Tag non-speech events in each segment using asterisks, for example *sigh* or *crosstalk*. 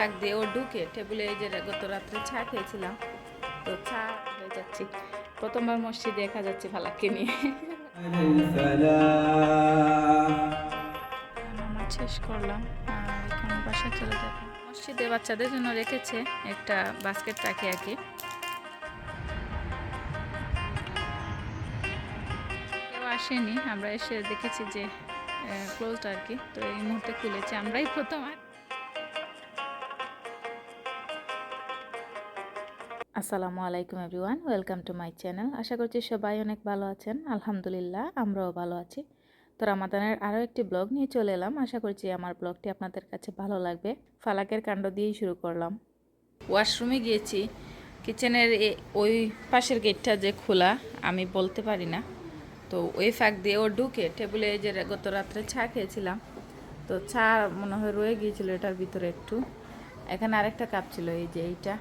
ফাঁক দিয়ে ও ঢুকে টেবিলে এই যে গত রাত্রে চা খেয়েছিলাম। তো চা হয়ে যাচ্ছি। প্রথমবার মসজিদ দেখা যাচ্ছে ফালাককে নিয়ে। নামাজ শেষ করলাম, আর বাসায় চলে যাব। মসজিদে বাচ্চাদের জন্য রেখেছে একটা বাস্কেট রাখি আর কি। কেউ আসেনি, আমরা এসে দেখেছি যে ক্লোজড আর কি। তো এই মুহূর্তে খুলেছে। আমরাই প্রথম আর আসসালামু আলাইকুম everyone, welcome to my channel. আশা করছি সবাই অনেক ভালো আছেন। আলহামদুলিল্লাহ, আমরাও ভালো আছি। তো রামাদানের আরও একটি ব্লগ নিয়ে চলে এলাম। আশা করছি আমার ব্লগটি আপনাদের কাছে ভালো লাগবে। ফালাকের কাণ্ড দিয়েই শুরু করলাম। ওয়াশরুমে গিয়েছি। কিচেনের ওই পাশের গেটটা যে খোলা, আমি বলতে পারি না। তো ওই ফাঁক দিয়ে ও ঢুকে টেবিলে যে গত রাত্রে চা খেয়েছিলাম। তো চা মনে হয় রয়ে গিয়েছিল এটার ভিতরে একটু। এখানে আরেকটা কাপ ছিল, এই যে এইটা।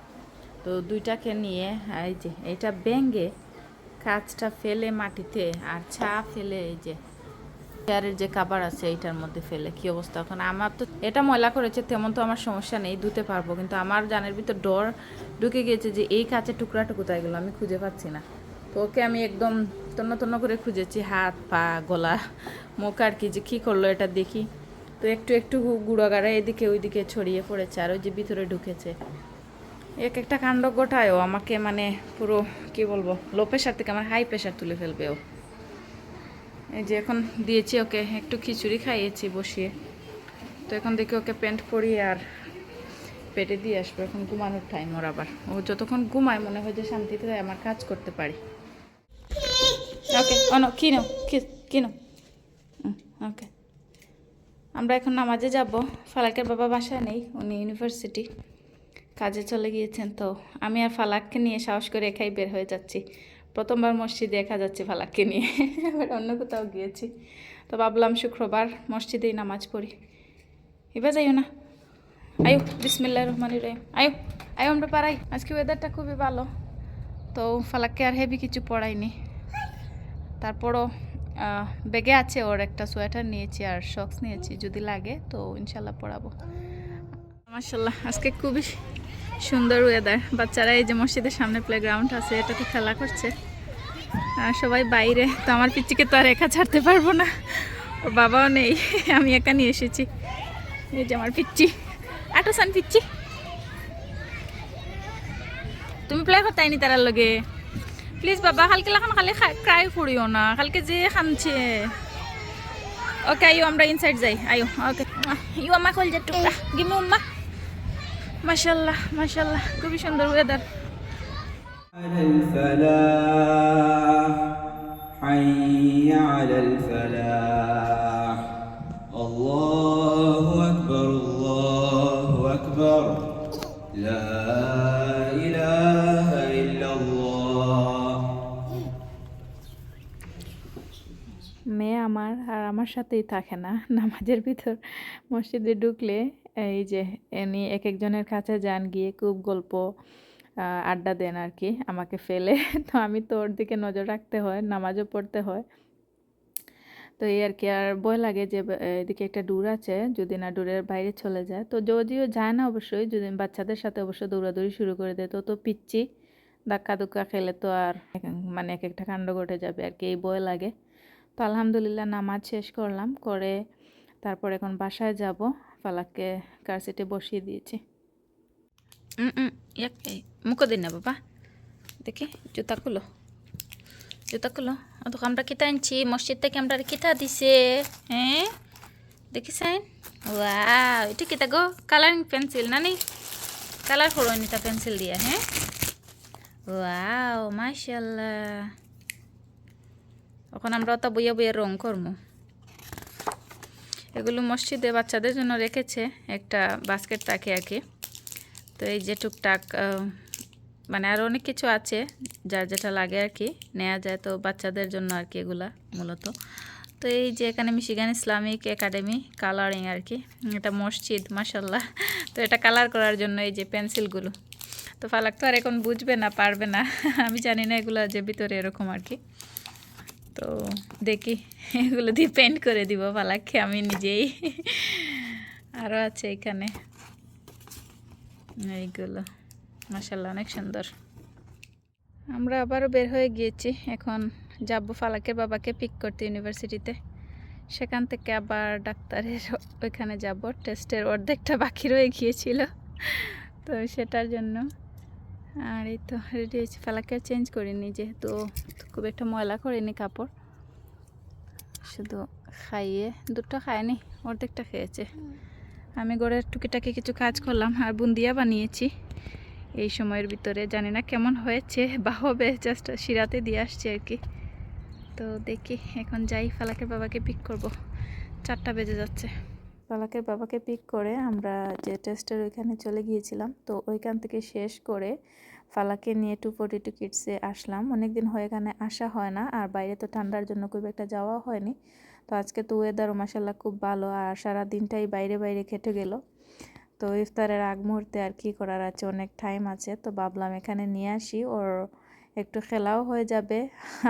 তো দুইটাকে নিয়ে, এই যে এইটা ব্যাঙ্গে কাঁচটা ফেলে মাটিতে আর ছা ফেলে এই যে চেয়ারের যে কাবার আছে এইটার মধ্যে ফেলে। কি অবস্থা? এখন আমার তো, এটা ময়লা করেছে, তেমন তো আমার সমস্যা নেই, ধুতে পারব। কিন্তু আমার জানের ভিতর ডর ঢুকে গিয়েছে যে এই কাঁচের টুকরাটা কোথায় গেলো, আমি খুঁজে পাচ্ছি না। তো ওকে আমি একদম তন্ন তন্ন করে খুঁজেছি, হাত, পা, গলা, মুখ আর কি যে কী করল এটা দেখি। তো একটু একটু গুঁড়ো গাড়া এদিকে ওইদিকে ছড়িয়ে পড়েছে আর ওই যে ভিতরে ঢুকেছে। এক একটা কাণ্ড গোটায়ও আমাকে মানে পুরো, কি বলব লো প্রেশার থেকে আমার হাই প্রেশার তুলে ফেলবে ও এই যে এখন দিয়েছি ওকে, একটু খিচুড়ি খাইয়েছি বসিয়ে। তো এখন দেখি ওকে প্যান্ট পরিয়ে আর পেটে দিয়ে আসব, এখন ঘুমানোর টাইম ওর আবার। ও যতক্ষণ ঘুমায় মনে হয় যে শান্তিতে আমার কাজ করতে পারি। ওকে অন কিনো কিনো ওকে। আমরা এখন নামাজে যাব, ফালাকের বাবা বাসায় নেই, উনি ইউনিভার্সিটি কাজে চলে গিয়েছেন তো। আমি আর ফালাককে নিয়ে সাহস করে একাই বের হয়ে যাচ্ছি। প্রথমবার মসজিদে দেখা যাচ্ছে ফালাককে নিয়ে। এবার অন্য কোথাও গিয়েছি। তো ভাবলাম শুক্রবার মসজিদেই নামাজ পড়ি। এবার যাইও না। আয়ু বিসমিল্লা রহমান রহিম। আয়ু আয়ু, আমরা পারাই। আজকে ওয়েদারটা খুবই ভালো। তো ফালাককে আর হেভি কিছু পড়াইনি। তারপরও ব্যাগে আছে ওর একটা সোয়েটার নিয়েছি আর শক্স নিয়েছি। যদি লাগে তো ইনশাল্লাহ পড়াবো। মাসাল্লাহ আজকে খুবই সুন্দর ওয়েদার বাচ্চারা এই যে মসজিদের সামনে প্লেগ্রাউন্ড আছে, এটাতে খেলা করছে। আর সবাই বাইরে, তো আমার পিচ্চিকে তো আর একা ছাড়তে পারব না। ওর বাবাও নেই, আমি একা নিয়ে এসেছি। এই যে আমার পিচ্চি। আটোসান পিচ্চি। তুমি প্লে করতাইনি তারার লগে? প্লিজ বাবা, কালকে লাখান খালি ক্রাই করিও না। কালকে যে খানছে ওকে আইও, আমরা ইনসাইড যাই। আইও ওকে ইউ আমা খোল যে টুকরা। গিমি উম্মা। মাশাল্লাহ মাশাল্লাহ খুবই সুন্দর ওয়েদার على الفلاح حي على الفلاح الله أكبر الله أكبر لا আমার সাথেই থাকে না। *laughs* নামাজের ভিতর মসজিদে ঢুকলে এই যে এনি এক একজনের কাছে যান, গিয়ে খুব গল্প আড্ডা দেন আর কি আমাকে ফেলে। *laughs* তো আমি তো ওর দিকে নজর রাখতে হয়, নামাজও পড়তে হয়। তো এই আর কি আর ভয় লাগে যে এদিকে একটা ডুর আছে, যদি না ডুরের বাইরে চলে যায়। তো যদিও যায় না অবশ্যই, যদি বাচ্চাদের সাথে অবশ্য দৌড়াদৌড়ি শুরু করে দেয়, তো তো পিচ্ছি ধাক্কা ধুক্কা খেলে তো আর মানে এক একটা কাণ্ড ঘটে যাবে আর কি এই ভয় লাগে। তো আলহামদুলিল্লাহ নামাজ শেষ করলাম, করে তারপর এখন বাসায় যাব। ফালাককে কার সিটে বসিয়ে দিয়েছি। মুখো দিন না বাবা। দেখি, জুতা খুলো। জুতা খুলো। অত আমরা কিতা আনছি? মসজিদ থেকে আমরা কিতা দিছে? হ্যাঁ দেখি সাইন ওয়াও এটা কিতা গো? কালারিং পেন্সিল না নি? কালার করো নিতা পেন্সিল দিয়া হ্যাঁ ওয়াও মাশাল্লাহ এখন আমরা অত বইয়া বইয়া রং করব। এগুলো মসজিদে বাচ্চাদের জন্য রেখেছে, একটা বাস্কেট থাকে আর কি। তো এই যে টুকটাক মানে আরও অনেক কিছু আছে, যার যেটা লাগে আর কি নেওয়া যায় তো বাচ্চাদের জন্য আর কি এগুলা মূলত। তো এই যে এখানে মিশিগান ইসলামিক একাডেমি কালারিং আর কি, এটা মসজিদ মাসাল্লাহ তো এটা কালার করার জন্য এই যে পেন্সিলগুলো তো ফালাক তো আর এখন বুঝবে না, পারবে না, আমি জানি না এগুলো যে ভিতরে এরকম আর কি। তো দেখি এগুলো দিয়ে পেন্ট করে দিব, ফালাককে আমি নিজেই। আরও আছে এখানে। এইগুলো মাসাল্লাহ অনেক সুন্দর। আমরা আবারও বের হয়ে গিয়েছি, এখন যাব ফালাকের বাবাকে পিক করতে ইউনিভার্সিটিতে সেখান থেকে আবার ডাক্তারের ওইখানে যাব টেস্টের অর্ধেকটা বাকি রয়ে গিয়েছিল। তো সেটার জন্য আর এই তো রেডি হয়েছি। ফালাকে চেঞ্জ করিনি, যেহেতু খুব একটা ময়লা করিনি কাপড়। শুধু খাইয়ে, দুটো খায়নি, অর্ধেকটা খেয়েছে। আমি ঘরের টুকিটাকি কিছু কাজ করলাম, আর বুন্দিয়া বানিয়েছি। এই সময়ের ভিতরে, জানি না কেমন হয়েছে, বা হবে জাস্ট শিরাতে দিয়ে আসছি আর কি। তো দেখি, এখন যাই, ফালাকের বাবাকে পিক করব। চারটা বেজে যাচ্ছে। ফালাকের বাবাকে পিক করে আমরা যে টেস্টের ওইখানে চলে গিয়েছিলাম, তো ওইখান থেকে শেষ করে ফালাকে নিয়ে টু ফোর্টি টু কিডসে আসলাম। অনেক দিন হয়ে এখানে আসা হয় না, আর বাইরে তো ঠান্ডার জন্য খুব একটা যাওয়া হয়নি। তো আজকে তো ওয়েদারও মাসাল্লাহ খুব ভালো, আর সারা দিনটাই বাইরে বাইরে খেটে গেল। তো ইফতারের আগ মুহূর্তে আর কি করার আছে, অনেক টাইম আছে। তো ভাবলাম এখানে নিয়ে আসি, ওর একটু খেলাও হয়ে যাবে,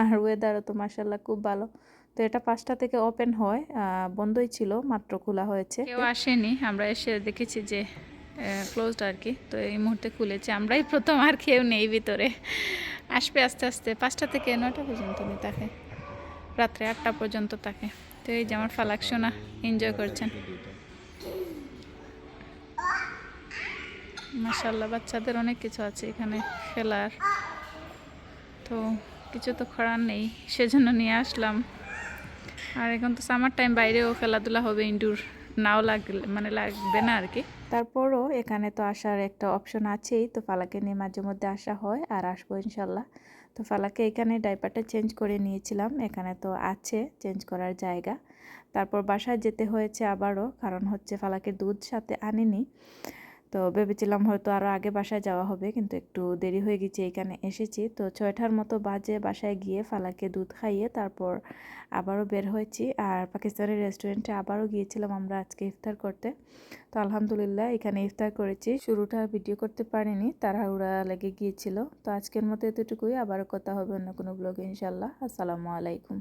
আর ওয়েদারও তো মাসাল্লাহ খুব ভালো। তো এটা পাঁচটা থেকে ওপেন হয় বন্ধই ছিল, মাত্র খোলা হয়েছে। কেউ আসেনি, আমরা এসে দেখেছি যে ক্লোজড আর কি, তো এই মুহূর্তে খুলেছে। আমরাই প্রথম, আর কেউ নেই ভিতরে। আসবে আস্তে আস্তে, পাঁচটা থেকে নটা পর্যন্ত থাকে রাত্রে আটটা পর্যন্ত থাকে তো এই যে আমার ফালাক সোনা এনজয় করছেন। মাসাল্লাহ বাচ্চাদের অনেক কিছু আছে এখানে খেলার। তো কিছু তো করার নেই, সেজন্য নিয়ে আসলাম। আর এখন তো সামার টাইম বাইরেও খেলাধুলা হবে ইনডোর নাও লাগলে মানে লাগবে না আর কি তারপরও এখানে তো আসার একটা অপশন আছেই তো ফালাকে নিয়ে মাঝে মধ্যে আসা হয়, আর আসব ইনশাল্লাহ। তো ফালাকে এখানে ডাইপারটা চেঞ্জ করে নিয়েছিলাম, এখানে তো আছে চেঞ্জ করার জায়গা। তারপর বাসায় যেতে হয়েছে আবারও, কারণ হচ্ছে ফালাকে দুধ সাথে আনিনি। তো ভেবেছিলাম হয়তো আরও আগে বাসায় যাওয়া হবে, কিন্তু একটু দেরি হয়ে গেছে, এখানে এসেছি। তো ছয়টার মতো বাজে বাসায় গিয়ে ফালাকে দুধ খাইয়ে তারপর আবারও বের হয়েছি। আর পাকিস্তানের রেস্টুরেন্টে আবারও গিয়েছিলাম আমরা আজকে ইফতার করতে। তো আলহামদুলিল্লাহ, এখানে ইফতার করেছি। শুরুটা ভিডিও করতে পারিনি, তাড়াহুড়া লেগে গিয়েছিল। তো আজকের মতো এতটুকুই। আবারও কথা হবে অন্য কোনো ব্লগে ইনশাল্লাহ আসসালামু আলাইকুম।